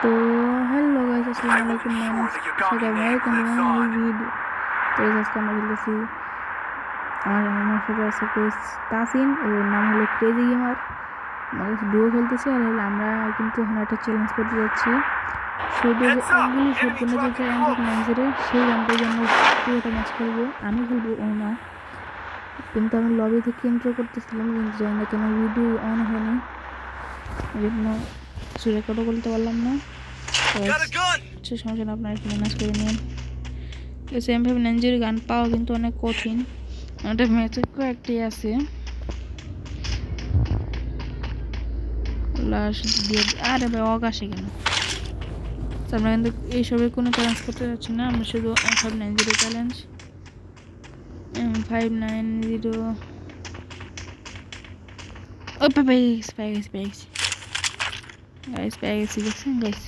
তো hello guys আসসালামু আলাইকুম। মাইনাস সবাই ওয়েলকাম টু মাই ভিডিও তো আজকে আমরা খেলতেছি আমার আমার সাথে আছে কোচ তাসিন ওর নাম হলো ক্রেজি গেমার আমাদের ডুও খেলতেছি আর হলো আমরা কিন্তু এখন একটা চ্যালেঞ্জ করতে যাচ্ছি। শুধু যে একগুলি ফুটবলে যে চ্যালেঞ্জ ম্যাচের সেই গানটার জন্য পুরোটা ম্যাচ খেলব আমি খেলব ও না। কিন্তু আমি লবি থেকে ইন্ট্রো করতেছিলাম কিন্তু জানি না কেন ভিডিও অন হয়নি। এই জন্য কিছু রেকর্ডও করতে পারলাম না gun! সমস্যা না আপনারা একটু ম্যানেজ করে নিন সেম ভাবে নাইনজির গান পাওয়া কিন্তু অনেক কঠিন ওটা ম্যাচে কয়েকটি আছে লাস্ট দিয়ে আরে ভাই অগ আসে কেন আমরা কিন্তু এইসবের কোনো চ্যালেঞ্জ করতে যাচ্ছি না আমরা শুধু M five nine zero challenge M five nine zero ও গেছি পেয়ে গেছি পেয়ে গেছি গাইস পেয়ে গেছি দেখছেন গাইস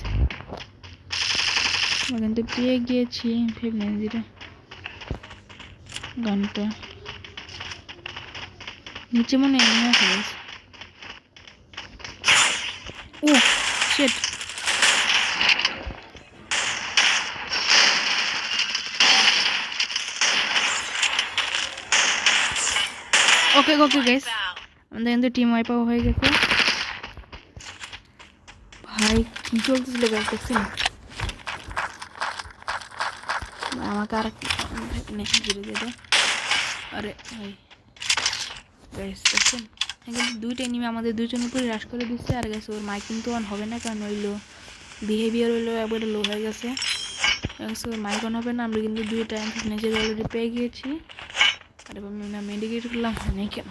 আমরা কিন্তু পেয়ে গিয়েছি ফাইভ নাইন জিরো গানটা নিচে মনে এমনি আছে গাইস ও শেট ওকে ওকে গাইস আমাদের কিন্তু টিম ওয়াইপ হয়ে গেছে। ভাই, কি চলতেছিল দেখছেন আমাকে আর ঘিরে আরে দেখছেন? এখানে দুইটা এনিমি আমাদের দুজনের উপরে হ্রাস করে দিচ্ছে। আর গেছে ওর মাইক কিন্তু অন হবে না, কারণ ওইলো বিহেভিয়ার হইল একবারে লো হয়ে গেছে। ওর মাইক অন হবে না, আমরা কিন্তু দুইটা নিজের অলরেডি পেয়ে গিয়েছি। আর, আমি না মেডিকেট করলাম হয়নি কেন?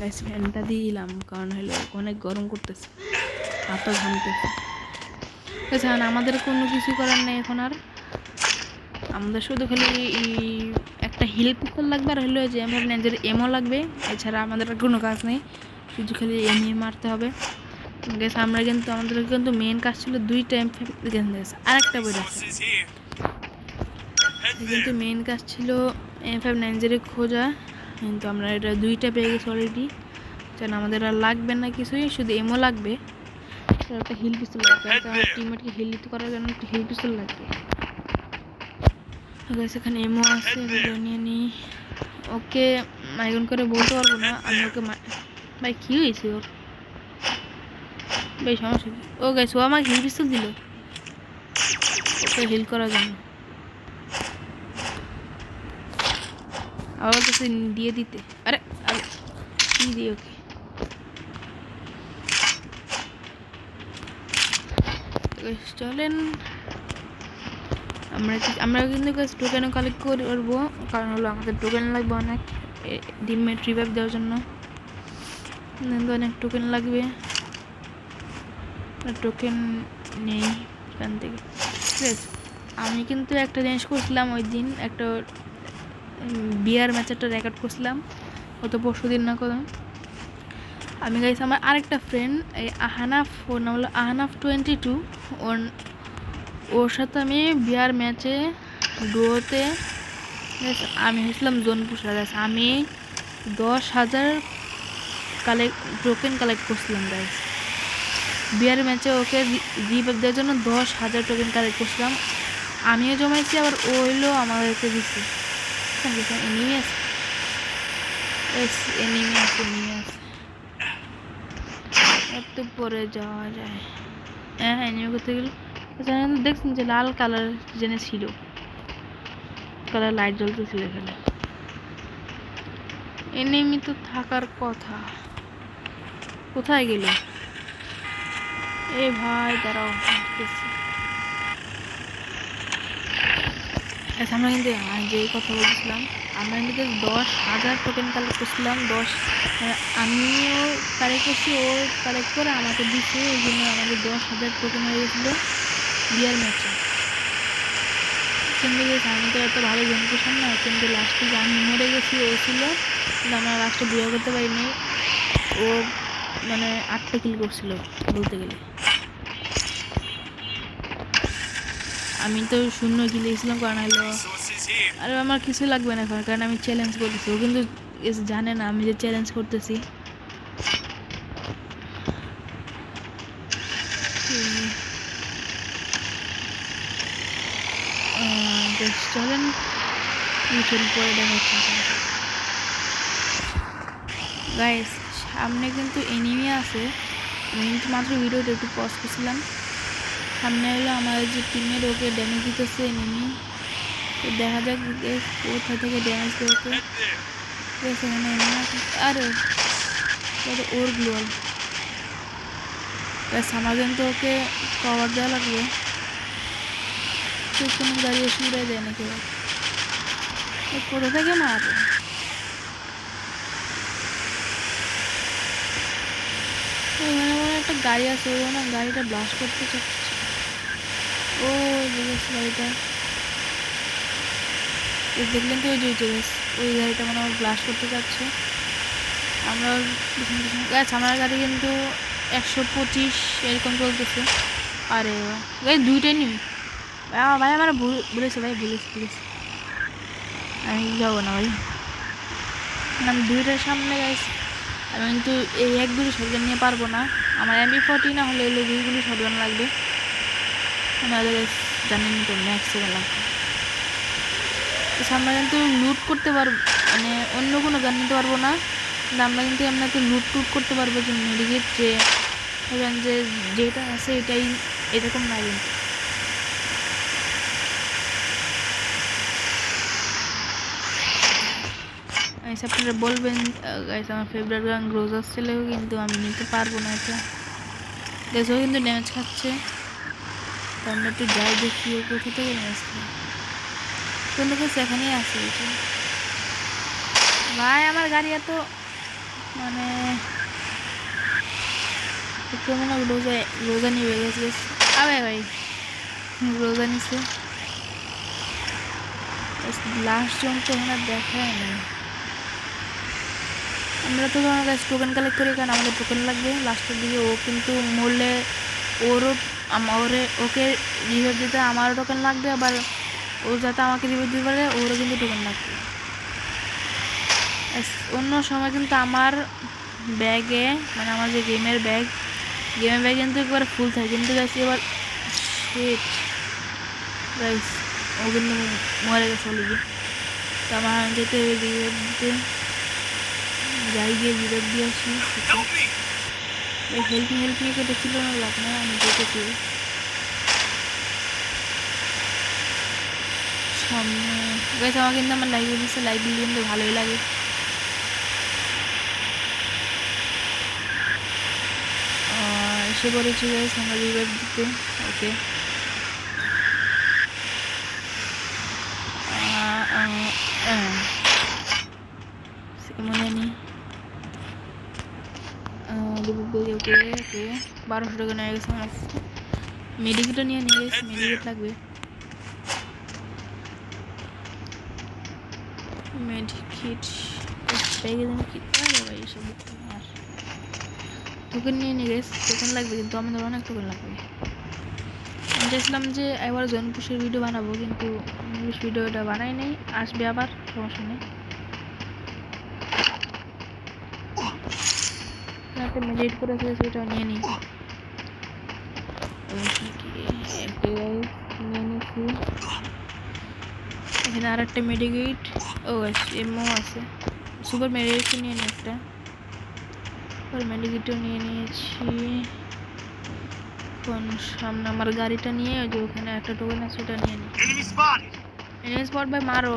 গাইস ফ্যানটা দিলাম, কারণ হলো অনেক গরম করতেছে। হাতও ঘামতেছে। এছাড়া আমাদের কোনো কিছু করার নেই এখন আর। আমাদের শুধু খালি একটা হিল পুকুর লাগবে, আর হলো যে এমন নিজের এমও লাগবে। এছাড়া আমাদের কোনো কাজ নেই। শুধু খালি এমই মারতে হবে। গেছে আমরা কিন্তু, আমাদের কিন্তু মেন কাজ ছিল দুই দুইটা এম আর একটা বই আছে। কিন্তু মেন কাজ ছিল এম ফাইভ নাইন জিরো খোঁজা। কিন্তু আমরা এটা দুইটা পেয়ে গেছি অলরেডি যেন আমাদের আর লাগবে না কিছুই শুধু এমও লাগবে। একটা হিল পিস্তল লাগবে। আমার টিমমেটকে হিল করার জন্য একটা হিল পিস্তল লাগবে। এখানে এমও আছে. নিয়ে নিই। ওকে মাইগন করে বলতে পারব না। আমি ওকে ভাই কী হয়েছে ওর। ভাই সমস্যা ও গেছে ও আমাকে হিল পিস্তল দিল। ওকে হিল করার জন্য। আবার কাছে দিয়ে দিতে। আরে আরে কি দিয়ে ওকে? চলেন আমরা আমরা কিন্তু টোকেনও কালেক্ট করব, কারণ হলো আমাদের টোকেন লাগবে অনেক ডিমমেট রিভাইভ দেওয়ার জন্য। অনেক টোকেন লাগবে। টোকেন নেই এখান থেকে। ঠিক আমি কিন্তু একটা জিনিস করছিলাম ওই দিন, একটা বিয়ার ম্যাচ একটা রেকর্ড করছিলাম। গত পরশু দিন না কথা আমি গাইছি আমার আরেকটা ফ্রেন্ড এই আহানাফ, ওর নাম হলো আহানাফ টোয়েন্টি টু ওর ওর সাথে আমি বিয়ার ম্যাচে ডুয়োতে আমি হয়েছিলাম জোন পুষার গাছ আমি দশ হাজার কালেক্ট টোকেন কালেক্ট করছিলাম গাইস বিয়ার ম্যাচে ওকে রিভাইভ দেওয়ার জন্য দশ হাজার টোকেন কালেক্ট করছিলাম। আমিও জমাইছি, আবার ও হইল আমাদেরকে দিচ্ছে এনিমি আছে এনিমি আছে এনিমি একটু পরে যাওয়া যায় হ্যাঁ এনিমি করতে গেলে এখানে দেখছেন যে লাল কালার জেনে ছিল কালার লাইট জ্বলতেছিল এখানে এনিমি তো থাকার কথা কোথায় গেল এ ভাই দাঁড়াও আচ্ছা, আমরা কিন্তু আহ, যে কথা বলছিলাম আমরা কিন্তু দশ হাজার টোকেন কালেক্ট করছিলাম দশ মানে আমিও কালেক্ট করছি ও কালেক্ট করে আমাকে দিচ্ছে এই জন্য আমাদের দশ হাজার টোকেন হয়ে গেছিল বিয়ার ম্যাচে কিন্তু আমি তো এত ভালো করছিলাম না কিন্তু লাস্টে যে আমি মরে গেছি ও ছিল কিন্তু আমরা লাস্টে বিয়ে করতে পারিনি ও মানে আটটা কিল করছিল বলতে গেলে। আমি তো শূন্য কিল দিয়েছিলাম কারণ হলো. আরে আমার কিছু লাগবে না এখন, কারণ আমি চ্যালেঞ্জ করতেছি। ও কিন্তু জানে না আমি যে চ্যালেঞ্জ করতেছি। চলেন। পরে গাইস সামনে কিন্তু এনিমি আছে। আমি কিন্তু মাত্র ভিডিওটা একটু পজ করছিলাম। সামনে হলো আমার যে টিমের ওকে ড্যামেজ দিতেছে এনিমি তো দেখা যাক কোথা থেকে ড্যামেজ এখানে enemy আরে ওর গ্লোয়াল আমার কিন্তু ওকে কভার দেওয়া লাগবে। কেউ কোনো এসে উড়ে দেয় নাকি? এবার? কোথা থেকে মারে একটা গাড়ি আছে ও না গাড়িটা ব্লাস্ট করতে চাচ্ছে ও গাড়িটা দেখলেন তো ওই যে ওই গাড়িটা মানে আমার ব্লাস্ট করতে যাচ্ছে। আমরা গাছ আমার গাড়ি কিন্তু একশো পঁচিশ এরকম চলতেছে আরে গাড়ি দুইটাই নিই। ভাই, আমার ভুল, বলেছে, ভাই, বলেছে বলেছে। আমি যাব না, ভাই। আমি দুইটার সামনে গাইস আমি কিন্তু এই এক দুটো শটগান নিয়ে পারব না। আমার এমবি ফোর্টি না হলে এলো দুইগুলো শটগান লাগবে। নাহলে জানেন তো ম্যাক্স সেভেন লাগবে সামনে কিন্তু লুট করতে পারব মানে অন্য কোনো গান নিতে পারব না। কিন্তু আমরা কিন্তু এমনিতে লুট টুট করতে পারব যে মেডিকেট, যে ধরেন যে যেটা আছে এটাই এরকম না কিন্তু। আপনারা বলবেন গাইস আমার ফেভারিট গান রোজার ছেলেও কিন্তু আমি নিতে পারব না এটা। গাইস কিন্তু ড্যামেজ খাচ্ছে। আমরা একটু যাই দেখি ও কোথা থেকে খায় কোনো কিছু এখানেই আছে ভাই, আমার গাড়ি এত মানে একটু মনে রোজা রোজা নিয়ে গেছে। আবে ভাই, রোজা নিছে। লাস্ট জন তো ওখানে দেখায় না আমরা তো তোমার কাছে টোকেন কালেক্ট করি, কারণ আমাদের টোকেন লাগবে। লাস্টের দিকে ও কিন্তু মরলে ওরও ওরে, ওকে রিভাইভ দিতে আমারও টোকেন লাগবে, আবার ও যাতে আমাকে রিভাইভ দিতে পারে, ওরও কিন্তু টোকেন লাগবে। অন্য সময় কিন্তু আমার ব্যাগে মানে আমার যে গেমের ব্যাগ গেমের ব্যাগ কিন্তু একবার ফুল থাকে, কিন্তু গাছ এবার শেট ও কিন্তু মরে গেছে অলরেডি তো আমার যেতে রিভাইভ দিতে। যাই গিয়ে রিভাইভ দিয়ে আসি. এই হেল্প হেল্প মি কেটে ছিল না লাভ না আমি দেখেছি সামনে গাইস আমার কিন্তু আমার লাইভ দিচ্ছে লাইভ দিলে কিন্তু ভালোই লাগে। এসে পড়েছি গাইস আমরা দিতে, ওকে। মনে নেই ওকে বারোশো টাকা নিয়ে গেছে আমার নিয়ে নিয়ে মেডিকেট লাগবে। মেডিকেট কি আর টোকেন নিয়ে নিয়ে টোকেন লাগবে কিন্তু আমাদের অনেক টোকেন লাগবে। আমি চাইছিলাম যে একবার জনপুষের ভিডিও বানাবো, কিন্তু ইংলিশ ভিডিওটা বানাই নেই, আসবে আবার, সমস্যা নেই। একটা মেডিট করেছে সেটা নিয়ে নিই নিয়ে নিচ্ছি এখানে আর একটা মেডিকেট ও আছে এমও আছে। সুপার মেডিকেট নিয়ে নিই একটা। সুপার মেডিকেটও নিয়ে নিয়েছি। কোন সামনে আমার গাড়িটা নিয়ে ওই যে ওখানে একটা টোকেন আছে ওটা নিয়ে নিই. এনএস স্পট ভাই মারো.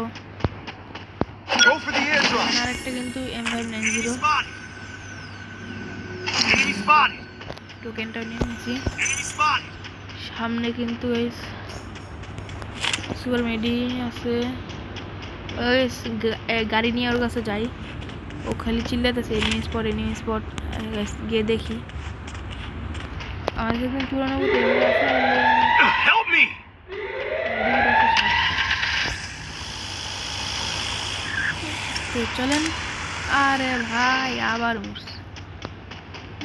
এখানে আরেকটা কিন্তু এম ফাইভ নাইন জিরো টোকেনটাও নিয়ে spotted. সামনে কিন্তু এই সুপার মেডি আছে। গাড়ি নিয়ে ওর কাছে যাই। ও খালি চিল্লাতেছে এনিমি স্পট এনিমি স্পট গিয়ে দেখি। আমার কাছে পুরোনো এমনি। তো চলেন। আরে ভাই আবার মরছে।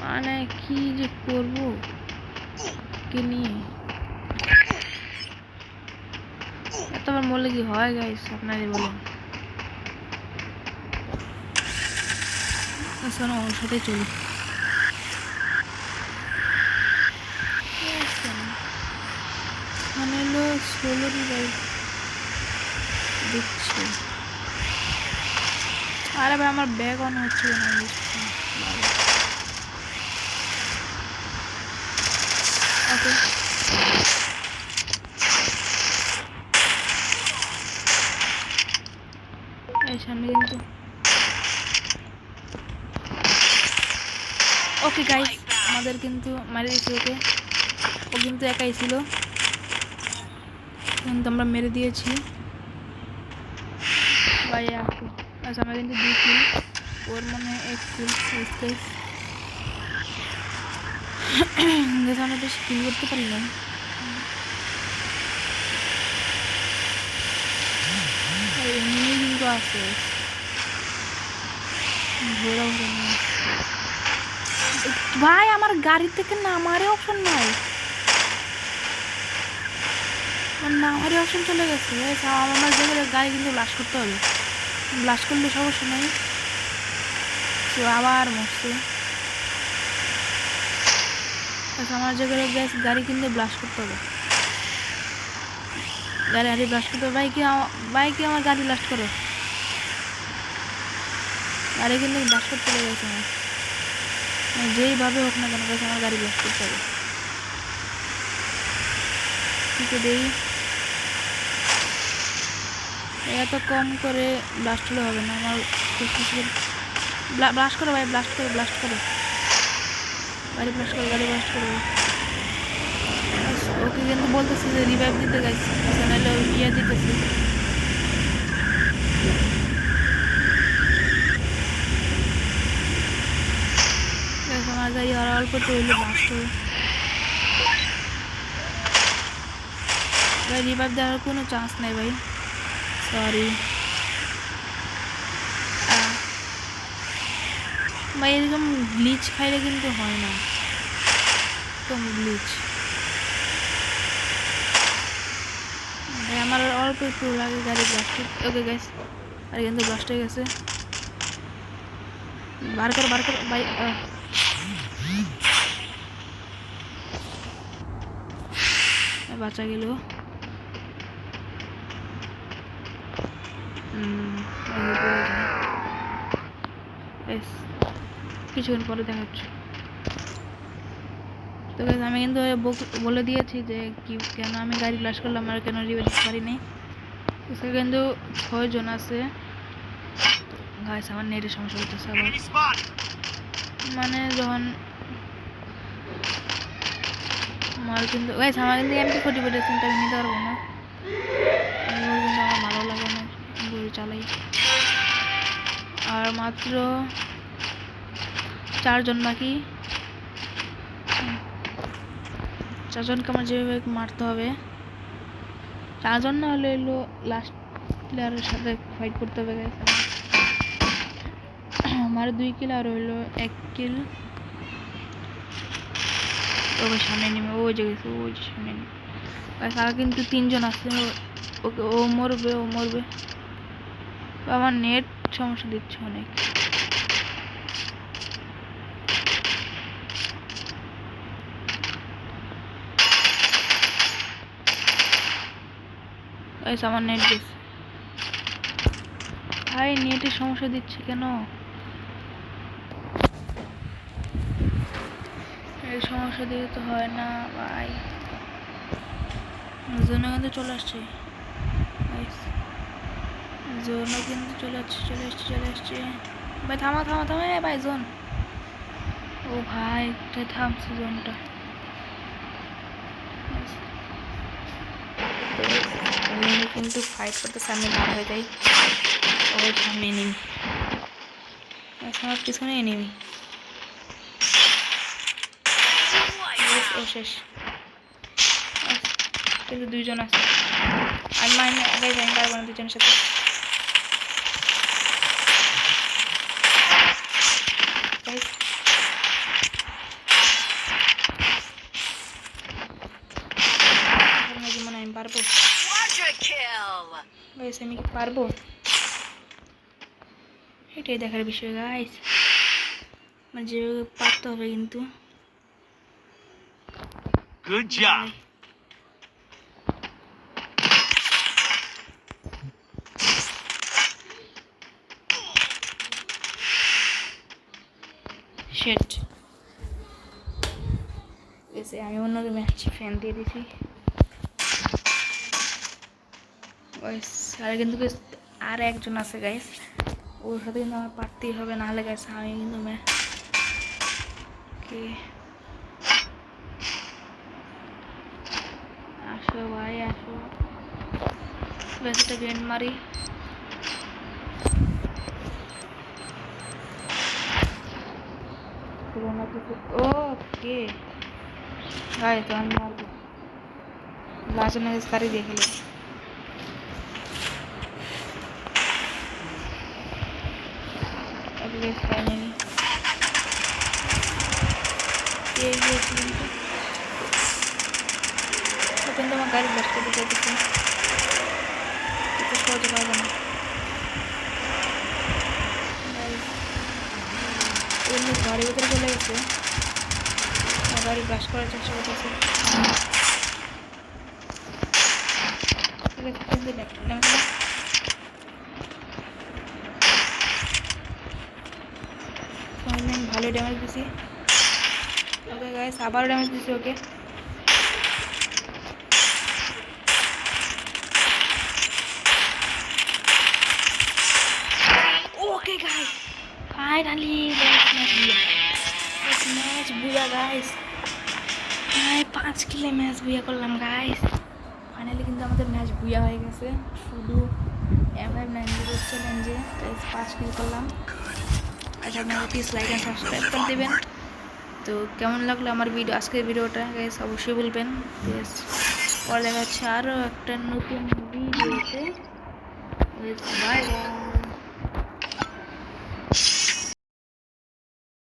মানে কি যে করব? কি নিয়ে? এতবার মরলে কি হয় গাইস আপনারই বলেন। শোনো ওর সাথে চলি। মানে হলো ষোলো রিভাইভ দিচ্ছে আরে ভাই আমার ব্যাগ অন হচ্ছে না ওকে গাইস আমাদের কিন্তু মারি দিয়েছি ওকে। ও কিন্তু একাই ছিল। কিন্তু আমরা মেরে দিয়েছি। ভাই আপু আচ্ছা আমরা কিন্তু কিল ওর মনে এক কিল বেশি কিল করতে পারি না আছে। ভাই, আমার গাড়ি থেকে নামারই অপশন নাই। আমার নামারই অপশন চলে গেছে। আমার জায়গায় গাড়ি কিন্তু ব্লাস্ট করতে হবে। ব্লাস্ট করলে সমস্যা নেই। তো আবার মরছে। আমার জায়গায় গ্যাস গাড়ি কিন্তু ব্লাস্ট করতে হবে। গাড়ি গাড়ি ব্লাস্ট করতে হবে। বাইকে বাইকে আমার গাড়ি ব্লাস্ট করো? গাড়ি কিন্তু ব্লাস্ট করতে লেগে গেছে আমার মানে যেইভাবে হোক না কেন গাছ আমার গাড়ি ব্লাস্ট করতে হবে। দেই। এত কম করে ব্লাস্ট হলে হবে না। আমার ব্লাস্ট করো ভাই ব্লাস্ট করো ব্লাস্ট করো। গাড়ি ব্লাস্ট করো গাড়ি ব্লাস্ট করো। ওকে কিন্তু বলতেছে যে রিভাইভ দিতে গেছে নাহলে ইয়ে দিতেছে। আমার গাড়ি আর অল্প তো হইলে ব্লাস্ট ভাই রিভাইভ দেওয়ার কোনো চান্স নেই ভাই। সরি ভাই এরকম ব্লিচ খাইলে কিন্তু হয় না। এরকম ব্লিচ আমার অল্প একটু লাগে গাড়ি ব্লাস্ট ওকে গ্যাস আর কিন্তু ব্লাস্ট হয়ে গেছে। বার করো বার কর। এই বাঁচা গেল হুম, কিছুক্ষণ পরে দেখা হচ্ছে। তো আমি কিন্তু বলে দিয়েছি যে কি, কেন আমি গাড়ি ব্লাস্ট করলাম আর কেন রিভেল পারিনি। সে কিন্তু ছয়জন আছে। গাইস আমার নেটের সমস্যা হচ্ছে আবার। মানে যখন আমার কিন্তু গাইস আমার কিন্তু কিন্তু আমি নিতে পারব না। কিন্তু আমার ভালো লাগে না গরু চালাই। আর মাত্র চারজন বাকি। চারজনকে আমার যেভাবে মারতে হবে। চারজন না হলে এলো লাস্ট প্লেয়ারের সাথে ফাইট করতে হবে আমার। দুই কিল আর হইল এক কিল ওকে সামনে নেমে ওই যে গেছে ওই যে সামনে নেমে। আর কিন্তু তিনজন আছে, ও- ওকে, ও মরবে ও মরবে। আমার নেট সমস্যা দিচ্ছে অনেক। Guys, আমার নেট গেছে। ভাই নেটের সমস্যা দিচ্ছে কেন? এই সমস্যা দিলে তো হয় না ভাই। জন্য কিন্তু চলে আসছে। জোন কিন্তু চলে আসছে চলে আসছে চলে আসছে। ভাই থামা থামা থামা ভাই জোন। ও ভাই থামছে জোনটা এনিমি কিন্তু ফাইট করতে আমি বার হয়ে যাই ওই সামনে এনিমি আমার পিছনে এনিমি শেষ কিন্তু দুইজন আছে আমি মাইনে আগে যাই পারব না দুজনের সাথে Guys, আমার জীবনে আমি পারব Quadra kill! গাইস আমি কি পারব? এটাই দেখার বিষয় গাইস মানে যেভাবে পারতে হবে কিন্তু। Good job. আমি অন্য রুমে আসছি ফ্যান দিয়ে দিছি। গাইস আর কিন্তু আর একজন আছে গাইস ওর সাথে কিন্তু আমার পারতেই হবে, নাহলে গাইস আমি কিন্তু কে আসো ভাই, আসো। বেশ একটা গ্রেন্ড মারি। পুরোনো কিছু ওকে তো আমি মারবো। লাস্ট ম্যাচ তারই খেলে At finally. এই গিয়েছি কিন্তু আমার গাড়ি ব্লাস্ট করতে চাইতেছে এত সহজে পারবে না এমনি গাড়ির ভিতরে চলে গেছে গাড়ি ব্লাস্ট করার চেষ্টা করতেছে ঠিক আছে, ভালো ড্যামেজ দিছি। ওকে গাইস আবারও ড্যামেজ দিছি okay okay guys finally match booyah guys পাঁচ কিলে ম্যাচ বুয়া করলাম গাইস ফাইনালি কিন্তু আমাদের ম্যাচ বুয়া হয়ে গেছে। শুধু এম ফাইভ নাইন জিরো চ্যালেঞ্জে পাঁচ কিল করলাম। আচ্ছা আপনারা প্লিজ লাইক অ্যান্ড সাবস্ক্রাইব করে দেবেন তো কেমন লাগল আমার ভিডিও আজকের ভিডিওটা গাইস অবশ্যই বলবেন বেশ পরে দেখা হচ্ছে আরও একটা নতুন ভিডিওতে বাই বাই